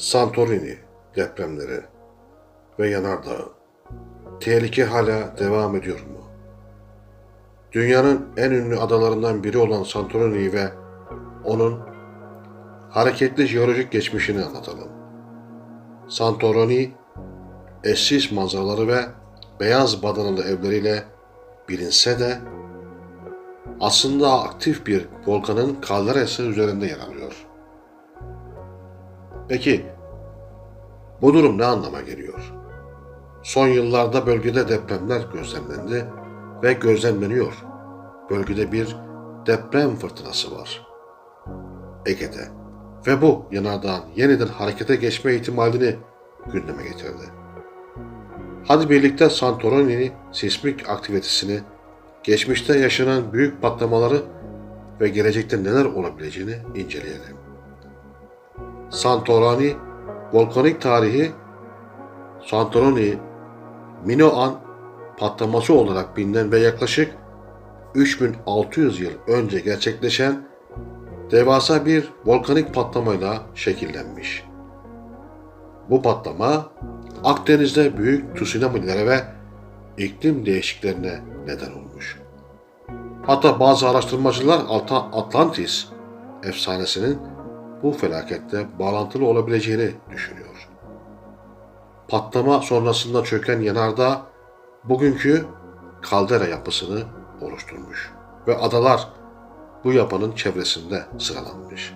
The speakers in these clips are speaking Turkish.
Santorini depremleri ve yanardağı. Tehlike hala devam ediyor mu? Dünyanın en ünlü adalarından biri olan Santorini ve onun hareketli jeolojik geçmişini anlatalım. Santorini, eşsiz manzaraları ve beyaz badanalı evleriyle bilinse de aslında aktif bir volkanın kalderası üzerinde yer alıyor. Peki bu durum ne anlama geliyor? Son yıllarda bölgede depremler gözlemlendi ve gözlemleniyor. Bölgede bir deprem fırtınası var. Ege'de ve bu yanardağın yeniden harekete geçme ihtimalini gündeme getirdi. Hadi birlikte Santorini sismik aktivitesini, geçmişte yaşanan büyük patlamaları ve gelecekte neler olabileceğini inceleyelim. Santorini volkanik tarihi Santorini Minoan patlaması olarak bilinen ve yaklaşık 3600 yıl önce gerçekleşen devasa bir volkanik patlamayla şekillenmiş. Bu patlama Akdeniz'de büyük tsunami'lere ve iklim değişikliklerine neden olmuş. Hatta bazı araştırmacılar Atlantis efsanesinin bu felakette bağlantılı olabileceğini düşünüyor. Patlama sonrasında çöken yanardağ bugünkü kaldera yapısını oluşturmuş ve adalar bu yapının çevresinde sıralanmış.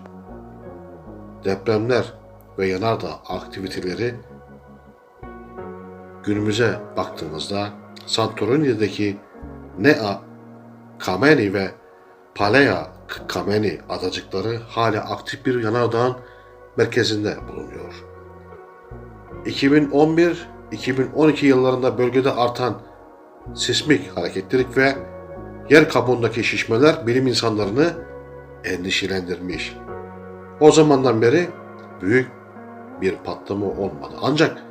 Depremler ve yanardağ aktiviteleri günümüze baktığımızda Santorini'deki Nea, Kameni ve Palea Kameni adacıkları hala aktif bir yanardağın merkezinde bulunuyor. 2011-2012 yıllarında bölgede artan sismik hareketlilik ve yer kabuğundaki şişmeler bilim insanlarını endişelendirmiş. O zamandan beri büyük bir patlama olmadı. Ancak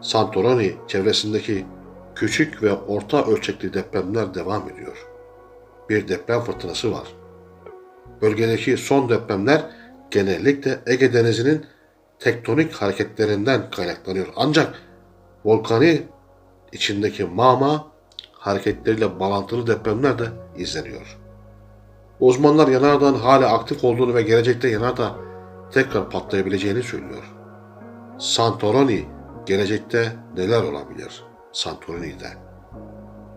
Santorini çevresindeki küçük ve orta ölçekli depremler devam ediyor. Bir deprem fırtınası var. Bölgedeki son depremler genellikle Ege Denizi'nin tektonik hareketlerinden kaynaklanıyor. Ancak volkani içindeki mama hareketleriyle bağlantılı depremler de izleniyor. Uzmanlar yanardağın hala aktif olduğunu ve gelecekte yanardağ tekrar patlayabileceğini söylüyor. Santorini gelecekte neler olabilir Santorini'de?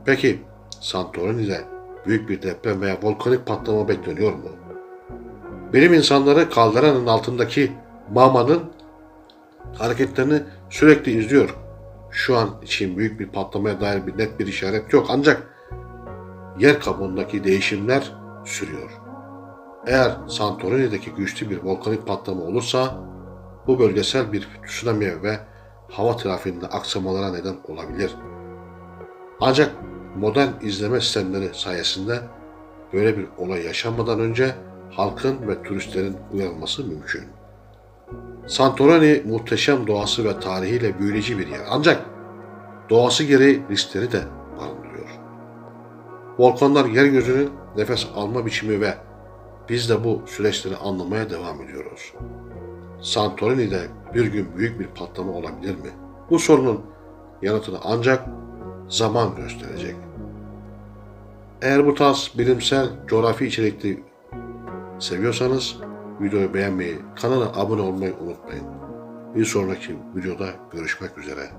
Peki Santorini'de büyük bir deprem veya volkanik patlama bekleniyor mu? Bilim insanları kalderanın altındaki mamanın hareketlerini sürekli izliyor. Şu an için büyük bir patlamaya dair bir net bir işaret yok ancak yer kabuğundaki değişimler sürüyor. Eğer Santorini'deki güçlü bir volkanik patlama olursa bu bölgesel bir tsunami ve hava trafiğinde aksamalara neden olabilir. Ancak modern izleme sistemleri sayesinde böyle bir olay yaşanmadan önce halkın ve turistlerin uyarılması mümkün. Santorini muhteşem doğası ve tarihiyle büyüleyici bir yer. Ancak doğası gereği riskleri de barındırıyor. Volkanlar yeryüzünün nefes alma biçimi ve biz de bu süreçleri anlamaya devam ediyoruz. Santorini'de bir gün büyük bir patlama olabilir mi? Bu sorunun yanıtını ancak zaman gösterecek. Eğer bu tarz bilimsel, coğrafi içerikli seviyorsanız videoyu beğenmeyi, kanala abone olmayı unutmayın. Bir sonraki videoda görüşmek üzere.